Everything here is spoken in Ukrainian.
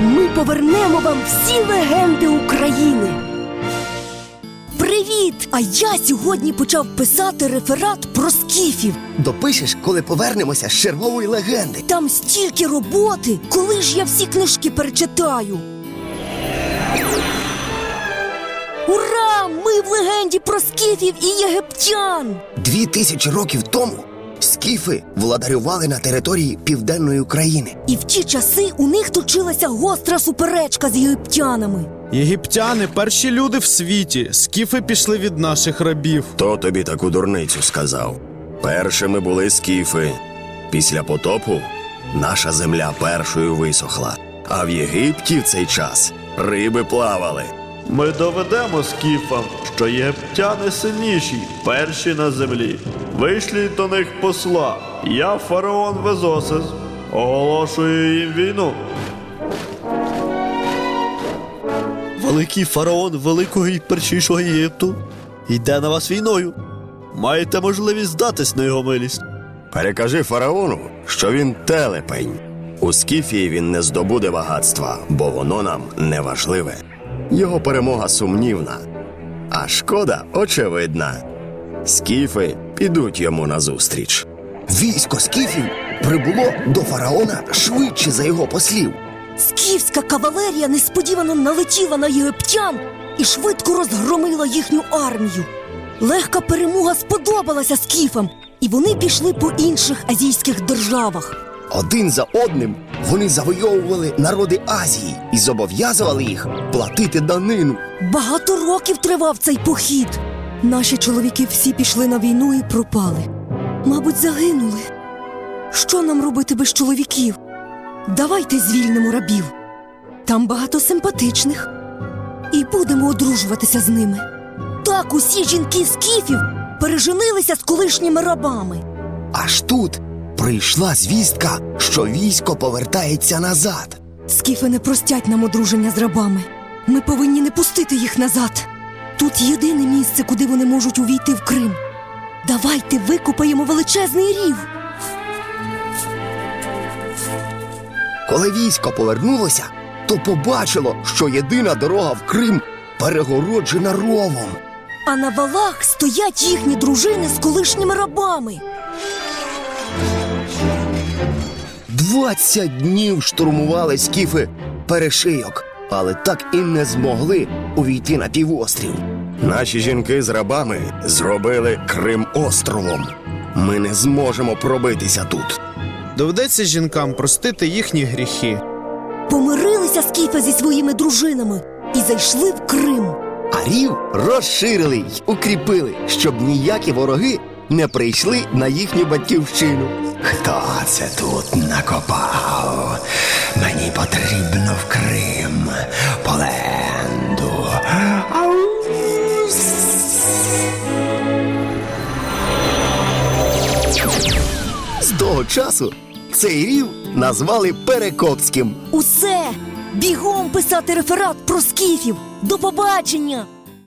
Ми повернемо вам всі легенди України. Привіт! А я сьогодні почав писати реферат про скіфів. Допишеш, коли повернемося з чергової легенди. Там стільки роботи, коли ж я всі книжки перечитаю. Ура! Ми в легенді про скіфів і єгиптян. Дві тисячі років тому скіфи владарювали на території південної України. І в ті часи у них точилася гостра суперечка з єгиптянами. Єгиптяни перші люди в світі. Скіфи пішли від наших рабів. Хто тобі таку дурницю сказав? Першими були скіфи. Після потопу наша земля першою висохла, а в Єгипті в цей час риби плавали. Ми доведемо скіфам, що єгиптяни сильніші, перші на землі. Вийшліть до них посла. Я фараон Везосис. Оголошую їм війну. Великий фараон Великого і першішого Єгипту йде на вас війною. Маєте можливість здатись на його милість. Перекажи фараону, що він телепень. У Скіфії він не здобуде багатства, бо воно нам не важливе. Його перемога сумнівна, а шкода очевидна. Скіфи підуть йому назустріч. Військо скіфів прибуло до фараона швидше за його послів. Скіфська кавалерія несподівано налетіла на єгиптян і швидко розгромила їхню армію. Легка перемога сподобалася скіфам, і вони пішли по інших азійських державах. Один за одним вони завойовували народи Азії і зобов'язували їх платити данину. Багато років тривав цей похід. Наші чоловіки всі пішли на війну і пропали. Мабуть, загинули. Що нам робити без чоловіків? Давайте звільнимо рабів. Там багато симпатичних. І будемо одружуватися з ними. Так усі жінки скіфів переженилися з колишніми рабами. Аж тут прийшла звістка, що військо повертається назад. Скіфи не простять нам одруження з рабами. Ми повинні не пустити їх назад. Тут єдине місце, куди вони можуть увійти в Крим. Давайте викопаємо величезний рів. Коли військо повернулося, то побачило, що єдина дорога в Крим перегороджена ровом. А на валах стоять їхні дружини з колишніми рабами. Двадцять днів штурмували скіфи перешийок, але так і не змогли увійти на півострів. Наші жінки з рабами зробили Крим островом. Ми не зможемо пробитися тут. Доведеться жінкам простити їхні гріхи. Помирилися скіфи зі своїми дружинами і зайшли в Крим. А рів розширили й укріпили, щоб ніякі вороги не прийшли на їхню батьківщину. Хто це тут накопав? Мені потрібно в Крим поленду. З того часу цей рів назвали Перекопським. Усе! Бігом писати реферат про скіфів. До побачення!